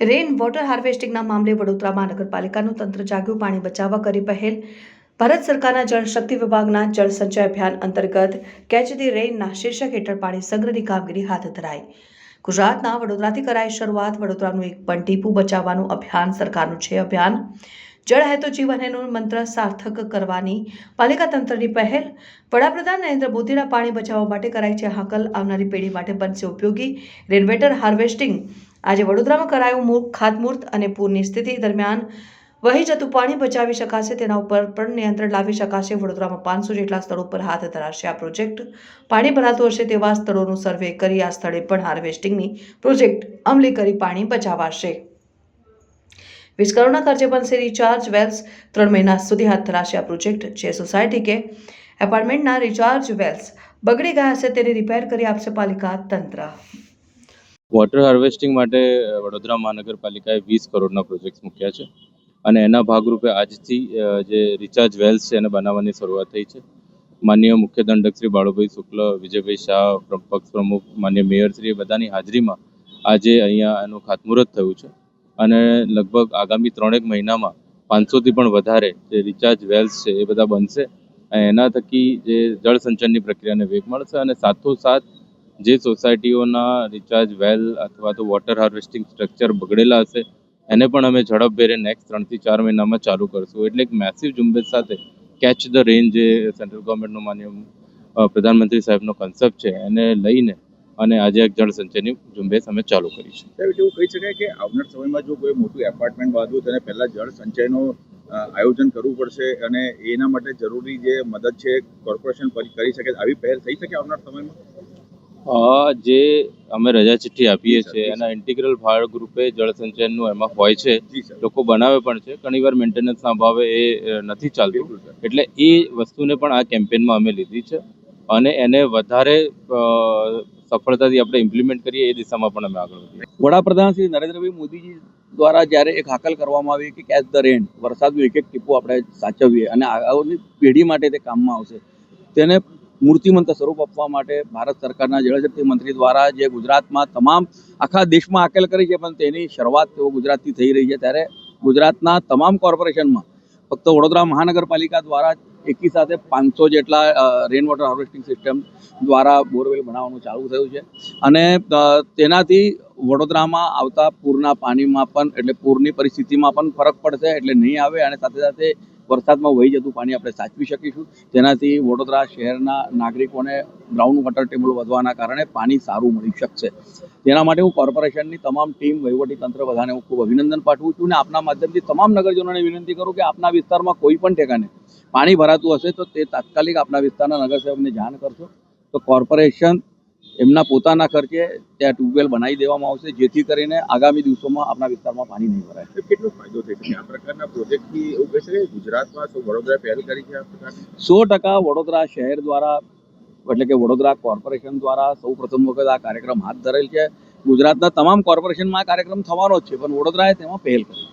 Rain water હાર્વેસ્ટિંગના મામલે વડોદરા મહાનગરપાલિકાનું તંત્ર જાગ્યું પાણી બચાવવા કરી પહેલ. ભારત સરકારના જળ શક્તિ વિભાગના જળ સંચય અભિયાન અંતર્ગત કેચ ધી રેઇનના શીર્ષક હેઠળ પાણી સંગ્રહની કામગીરી હાથ ધરાઈ. ગુજરાતના વડોદરાથી કરાઈ શરૂઆત વડોદરાનું એક પણ ટીપું બચાવવાનું અભિયાન સરકારનું છે અભિયાન. જળ હે તો જીવન હેનું મંત્ર સાર્થક કરવાની પાલિકા તંત્રની પહેલ. વડાપ્રધાન નરેન્દ્ર મોદીના પાણી બચાવવા માટે કરાઈ છે હાકલ. આવનારી પેઢી માટે બનશે ઉપયોગી. રેનવેટર હાર્વેસ્ટિંગ આજે વડોદરામાં કરાયું ખાતમુહૂર્ત અને પૂરની સ્થિતિ દરમિયાન વહી જતું પાણી બચાવી શકાશે, તેના ઉપર પણ નિયંત્રણ લાવી શકાશે. વડોદરામાં પાંચસો જેટલા સ્થળો પર હાથ ધરાશે આ પ્રોજેક્ટ. પાણી ભરાતું હશે તેવા સ્થળોનું સર્વે કરી આ સ્થળે પણ હાર્વેસ્ટિંગની પ્રોજેક્ટ અમલી કરી પાણી બચાવાશે. વીસ કરોડના ખર્ચે બનશે રિચાર્જ વેલ્સ ત્રણ મહિના સુધી હાથ ધરાશે આ પ્રોજેક્ટ. જે સોસાયટી કે એપાર્ટમેન્ટના રિચાર્જ વેલ્સ બગડી ગયા હશે, તેને રિપેર કરી આપશે પાલિકા તંત્ર. વોટર હાર્વેસ્ટિંગ માટે વડોદરા મહાનગરપાલિકાએ વીસ કરોડના પ્રોજેક્ટ્સ મૂક્યા છે. અને એના ભાગરૂપે આજથી જે રિચાર્જ વેલ્સ છે, એને બનાવવાની શરૂઆત થઈ છે. માન્ય મુખ્ય દંડક શ્રી બાળુભાઈ શુક્લ, વિજયભાઈ શાહ પક્ષ પ્રમુખ માન્ય મેયરશ્રી એ બધાની હાજરીમાં આજે અહીંયા એનું ખાતમુહૂર્ત થયું છે. અને લગભગ આગામી ત્રણેક મહિનામાં પાંચસોથી પણ વધારે જે રિચાર્જ વેલ્સ છે, એ બધા બનશે. એના થકી જે જળ સંચયની પ્રક્રિયાને વેગ મળશે અને સાથોસાથ જે સોસાયટીઓના રિચાર્જ વેલ અથવા તો વોટર હાર્વેસ્ટિંગ સ્ટ્રક્ચર બગડેલા હશે, એને પણ અમે ઝડપભેરે નેક્સ્ટ ત્રણથી ચાર મહિનામાં ચાલુ કરશું. એટલે એક મેસિવ ઝુંબેશ સાથે કેચ ધ રેન જે સેન્ટ્રલ ગવર્મેન્ટનો માન્ય પ્રધાનમંત્રી સાહેબનો કન્સેપ્ટ છે, એને લઈને અને આજે એક જળ સંચયની ઝુંબેશ અમે ચાલુ કરી છે સાહેબ, એવું કહી શકાય કે આવનાર સમયમાં જો કોઈ મોટું એપાર્ટમેન્ટ બાંધવું તેને પહેલાં જળ સંચયનો આયોજન કરવું પડશે અને એના માટે જરૂરી જે મદદ છે કોર્પોરેશન કરી શકે, આવી પહેલ થઈ શકે આવનાર સમયમાં? જે અમે રજા ચિઠ્ઠી આપીએ છીએ એના ઇન્ટિગ્રલ ભાગ ગ્રુપે જળ સંચયનનું એમાં હોય છે. લોકો બનાવે પણ છે ઘણીવાર મેન્ટેનન્સના અભાવે એ નથી ચાલતું. એટલે એ વસ્તુને પણ આ કેમ્પેનમાં અમે લીધી છે અને એને વધારે સફળતાથી આપણે ઇમ્પ્લિમેન્ટ કરીએ એ દિશામાં પણ અમે આગળ વધીએ. વડાપ્રધાન શ્રી નરેન્દ્રભાઈ મોદીજી દ્વારા જ્યારે એક હાકલ કરવામાં આવી કે કેચ ધ રેન વરસાદનું એક એક ટીપું આપણે સાચવીએ અને આગળની પેઢી માટે તે કામમાં આવશે તેને મૂર્તિમંત સ્વરૂપ આપવા માટે ભારત સરકારના જળશક્તિ મંત્રી દ્વારા જે ગુજરાતમાં તમામ આખા દેશમાં આકેલ કરી છે, પણ તેની શરૂઆત તેઓ ગુજરાતથી થઈ રહી છે. ત્યારે ગુજરાતના તમામ કોર્પોરેશનમાં, ફક્ત વડોદરા મહાનગરપાલિકા દ્વારા એકી સાથે પાંચસો જેટલા રેન વોટર હાર્વેસ્ટિંગ સિસ્ટમ દ્વારા બોરવેલ બનાવવાનું ચાલુ થયું છે. અને તેનાથી વડોદરામાં આવતા પૂરના પાણીમાં પણ, એટલે પૂરની પરિસ્થિતિમાં પણ ફરક પડશે, એટલે નહીં આવે. અને સાથે સાથે વરસાદમાં વહી જતું પાણી આપણે સાચવી શકીશું. તેનાથી વડોદરા શહેરના નાગરિકોને ગ્રાઉન્ડ વોટર ટેબલ વધવાના કારણે પાણી સારું મળી શકશે. તેના માટે હું કોર્પોરેશનની તમામ ટીમ તંત્ર બધાને હું ખૂબ અભિનંદન પાઠવું છું અને આપના માધ્યમથી તમામ નગરજનોને વિનંતી કરું કે આપના વિસ્તારમાં કોઈ પણ ઠેકાને પાણી ભરાતું હશે તો તે તાત્કાલિક આપના વિસ્તારના નગરસેવકને જાણ કરશો તો કોર્પોરેશન એમના પોતાના ખર્ચે ત્યાં ટ્યુબવેલ બનાવી દેવામાં આવશે જેથી કરીને આગામી દિવસોમાં આપણા વિસ્તારમાં પાણી નહીં ભરાય. કેટલો ફાયદો થઈ શકે? આ પ્રકારના પ્રોજેક્ટથી એવું કહે છે ગુજરાતમાં શું વડોદરા પહેલ કરી છે આ પ્રકારની? સો ટકા વડોદરા શહેર દ્વારા એટલે કે વડોદરા કોર્પોરેશન દ્વારા સૌ પ્રથમ વખત આ કાર્યક્રમ હાથ ધરેલ છે. ગુજરાતના તમામ કોર્પોરેશનમાં આ કાર્યક્રમ થવાનો જ છે પણ વડોદરાએ તેમાં પહેલ કરી.